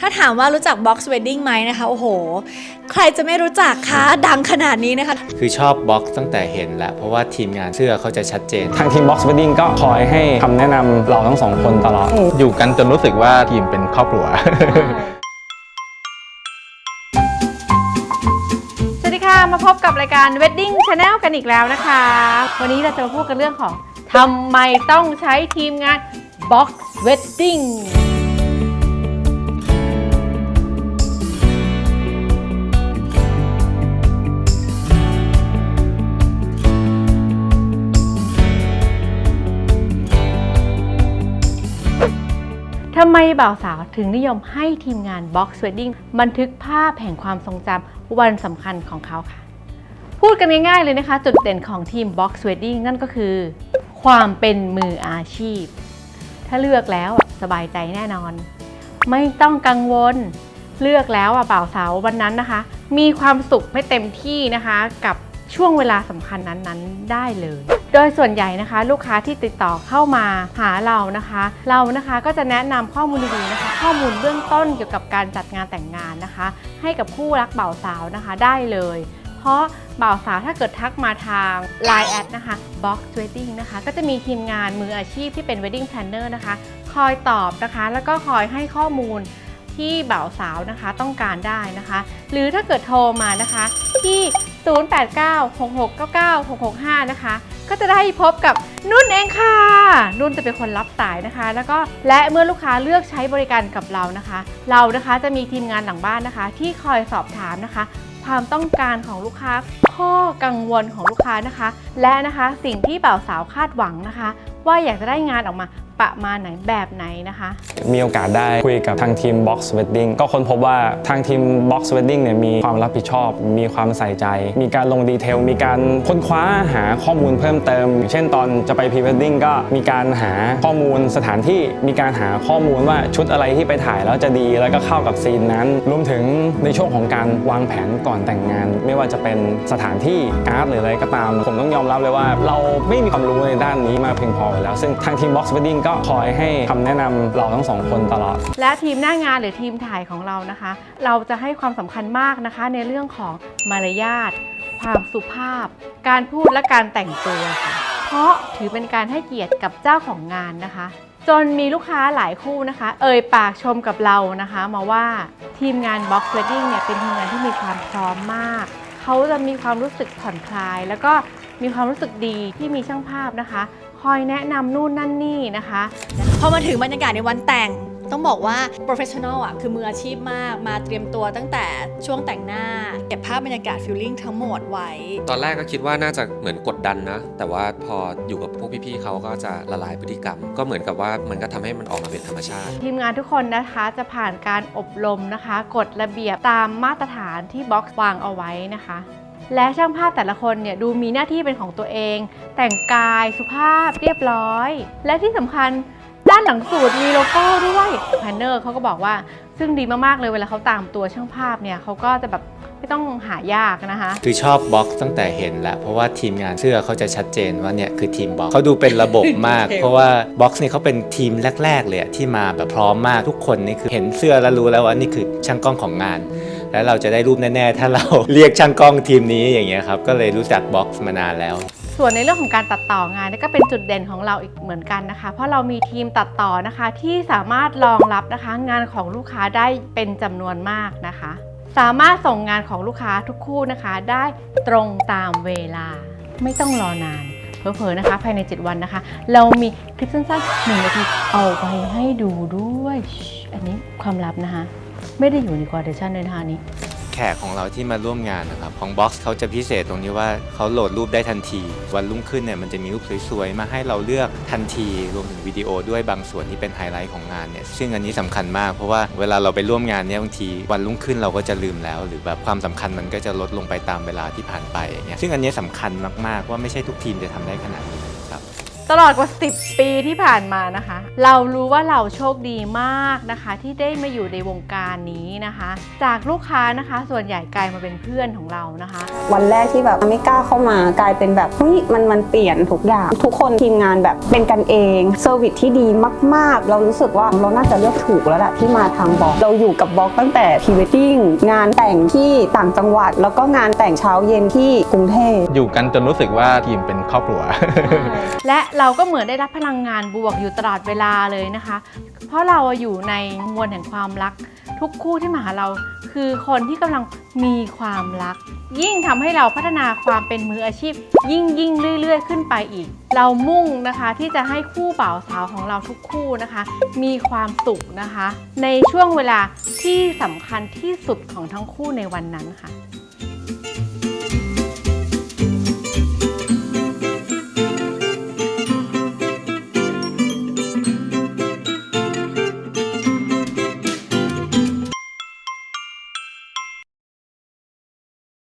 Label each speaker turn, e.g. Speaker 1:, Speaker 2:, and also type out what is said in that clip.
Speaker 1: ถ้าถามว่ารู้จัก Box Wedding ไหมนะคะ โอ้โห ใครจะไม่รู้จักคะดังขนาดนี้นะคะ
Speaker 2: คือชอบบ็อกซ์ตั้งแต่เห็นแล้ว เพราะว่าทีมงานเสื้อเขาจะชัดเจน
Speaker 3: ทางทีม Box Wedding ก็คอยให้คำแนะนำเราทั้งสองคนตลอด
Speaker 4: อยู่กันจนรู้สึกว่าทีมเป็นครอบครัว
Speaker 5: สวัสดีค่ะ มาพบกับรายการ Wedding Channel กันอีกแล้วนะคะ วันนี้เราจะมาพูดกันเรื่องของทำไมต้องใช้ทีมงาน Box Wedding ำไมบ่าวสาวถึงนิยมให้ทีมงาน Box Wedding บันทึกภาพแห่งความทรงจำวันสำคัญของเขาค่ะ พูดกันง่ายๆเลยนะคะ จุดเด่นของทีม Box Wedding นั่นก็คือ ความเป็นมืออาชีพ ถ้าเลือกแล้วสบายใจแน่นอน ไม่ต้องกังวล เลือกแล้วอะบ่าวสาววันนั้นนะคะ มีความสุขไม่เต็มที่นะคะกับ ช่วงเวลาสำคัญนั้นๆ ได้เลย โดยส่วนใหญ่นะคะ ลูกค้าที่ติดต่อเข้ามาหาเรานะคะ เรานะคะก็จะแนะนำข้อมูลดีๆนะคะ ข้อมูลเบื้องต้นเกี่ยวกับการจัดงานแต่งงานนะคะ ให้กับคู่รักบ่าวสาวนะคะได้เลย เพราะบ่าวสาวถ้าเกิดทักมาทาง Line แอดนะคะ Box Wedding นะคะ ก็จะมีทีมงานมืออาชีพที่เป็น Wedding Planner นะคะ คอยตอบนะคะ แล้วก็คอยให้ข้อมูลที่บ่าวสาวนะคะต้องการได้นะคะ หรือถ้าเกิดโทรมานะคะที่0896699665 นะคะ ก็จะได้พบกับนุ่นเองค่ะ นุ่นจะเป็นคนรับสายนะคะ แล้วก็และเมื่อลูกค้าเลือกใช้บริการกับเรานะคะ เรานะคะจะมีทีมงานหลังบ้านนะคะ ที่คอยสอบถามนะคะ ความต้องการของลูกค้า ข้อกังวลของลูกค้านะคะ และนะคะสิ่งที่เบ่าสาวคาดหวังนะคะ ว่าอยากจะได้งานออกมา ประมาณไหนแบบไหนนะคะ
Speaker 3: มีโอกาสได้คุยกับทางทีม Box Wedding ก็ค้นพบว่าทางทีม Box Wedding เนี่ยมีความรับผิดชอบ มีความใส่ใจ มีการลงดีเทล มีการค้นคว้าหาข้อมูลเพิ่มเติม เช่นตอนจะไป Pre Wedding ก็มีการหาข้อมูลสถานที่มีการหาข้อมูลว่าชุดอะไรที่ไปถ่ายแล้วจะดีแล้วก็เข้ากับซีนนั้น รวมถึงในช่วงของการวางแผนก่อนแต่งงาน ไม่ว่าจะเป็นสถานที่การ์ดหรืออะไรก็ตาม ผมต้องยอมรับเลยว่า เราไม่มีความรู้ในด้านนี้มากเพียงพอแล้ว ซึ่งทางทีม Box Wedding ก็คอยให้คำแนะนำเราทั้งสองคนตลอด
Speaker 5: และทีมหน้างานหรือทีมถ่ายของเรานะคะ เราจะให้ความสำคัญมากนะคะ ในเรื่องของมารยาท ความสุภาพ การพูดและการแต่งตัวค่ะ เพราะถือเป็นการให้เกียรติกับเจ้าของงานนะคะ จนมีลูกค้าหลายคู่นะคะ เอ่ยปากชมกับเรานะคะ มาว่าทีมงาน Box Wedding เนี่ยเป็นทีมงานที่มีความพร้อมมาก เขาจะมีความรู้สึกผ่อนคลาย แล้วก็มีความรู้สึกดีที่มีช่างภาพนะคะ คอยแนะนำนู่นนั่นนี่นะคะ
Speaker 1: พอมาถึงบรรยากาศในวันแต่งต้องบอกว่า professional อะคือมืออาชีพมากมาเตรียมตัวตั้งแต่ช่วงแต่งหน้า เก็บภาพบรรยากาศฟิลลิ่งทั้งหมดไว้
Speaker 6: ตอนแรกก็คิดว่าน่าจะเหมือนกดดันนะ แต่ว่าพออยู่กับพวกพี่ๆเขาก็จะละลายพฤติกรรม ก็เหมือนกับว่ามันก็ทำให้มันออกมาเป็นธรรมชาติ
Speaker 5: ทีมงานทุกคนนะคะจะผ่านการอบรมนะคะ กฎระเบียบตามมาตรฐานที่บ็อกซ์วางเอาไว้นะคะ และช่างภาพแต่ละคนเนี่ยดูมีหน้าที่เป็นของตัวเอง แต่งกายสุภาพเรียบร้อย และที่สำคัญด้านหลังสูตรมีโลโก้ด้วยแพนเนอร์เขาก็บอกว่าซึ่งดีมากๆเลยเวลาเขาตามตัวช่างภาพเนี่ยเขาก็จะแบบไม่ต้องหายากนะคะ
Speaker 2: คือชอบบ็อกซ์ตั้งแต่เห็นแล้วเพราะว่าทีมงานเสื้อเขาจะชัดเจนว่าเนี่ยคือทีมบ็อกซ์เขาดูเป็นระบบมาก เพราะว่าบ็อกซ์นี่เขาเป็นทีมแรก ๆ เลยอะที่มาแบบพร้อมมากทุกคนนี่คือเห็นเสื้อแล้วรู้แล้วว่านี่คือช่างกล้องของงาน แล้วเราจะได้รูปแน่ๆ ถ้าเราเรียกช่างกล้องทีมนี้อย่างเงี้ยครับก็เลยรู้จักบ็อกซ์มานานแล้ว
Speaker 5: ส่วนในเรื่องของการตัดต่องานนี่ก็เป็นจุดเด่นของเราอีกเหมือนกันนะคะ เพราะเรามีทีมตัดต่อนะคะ ที่สามารถรองรับนะคะ งานของลูกค้าได้เป็นจำนวนมากนะคะ สามารถส่งงานของลูกค้าทุกคู่นะคะ ได้ตรงตามเวลา ไม่ต้องรอนานเผลอๆนะคะ ภายใน 7 วันนะคะ เรามีคลิปสั้นๆหนึ่งนาทีเอาไปให้ดูด้วย อันนี้ความลับนะคะ ไม่ได้อยู่ในคอร์เดชันเลยนะคะอันนี้
Speaker 2: แขกของเราที่มาร่วมงานนะครับ ของ Box เขาจะพิเศษตรงที่ว่าเขาโหลดรูปได้ทันที วันรุ่งขึ้นเนี่ยมันจะมีรูปสวยๆ มาให้เราเลือกทันที รวมถึงวิดีโอด้วยบางส่วนที่เป็นไฮไลท์ของงานเนี่ยซึ่งอันนี้สำคัญมากเพราะว่าเวลาเราไปร่วมงานเนี่ยบางทีวันรุ่งขึ้นเราก็จะลืมแล้ว หรือแบบความสำคัญมันก็จะลดลงไปตามเวลาที่ผ่านไปอย่างเงี้ยซึ่งอันนี้สำคัญมากๆว่าไม่ใช่ทุกทีมจะทำได้ขนาดนี้
Speaker 5: ตลอดกว่า 10 ปีที่ผ่านมานะคะ เรารู้ว่าเราโชคดีมากนะคะ ที่ได้มาอยู่ในวงการนี้นะคะ จากลูกค้านะคะ ส่วนใหญ่กลายมาเป็นเพื่อนของเรานะคะ
Speaker 7: วันแรกที่แบบไม่กล้าเข้ามากลายเป็นแบบเฮ้ยมันมันเปลี่ยนทุกอย่าง ทุกคนทีมงานแบบเป็นกันเองเซอร์วิสที่ดีมากๆ เรารู้สึกว่าเราน่าจะเลือกถูกแล้วแหละที่มาทางบล็อกเราอยู่กับบล็อกตั้งแต่พรีเวดดิ้งงานแต่งที่ต่างจังหวัด แล้วก็งานแต่งเช้าเย็นที่กรุงเทพ
Speaker 4: อยู่กันจนรู้สึกว่าทีมเป็นครอบครัว
Speaker 5: และเราก็เหมือนได้รับพลังงานบวกอยู่ตลอดเวลาเลยนะคะ เพราะเราอยู่ในมวลแห่งความรัก ทุกคู่ที่มาหาเรา คือคนที่กำลังมีความรัก ยิ่งทำให้เราพัฒนาความเป็นมืออาชีพ ยิ่งยิ่งเรื่อย ๆ ขึ้นไปอีก เรามุ่งนะคะที่จะให้คู่บ่าวสาวของเราทุกคู่นะคะ มีความสุขนะคะ ในช่วงเวลาที่สำคัญที่สุดของทั้งคู่ในวันนั้นค่ะ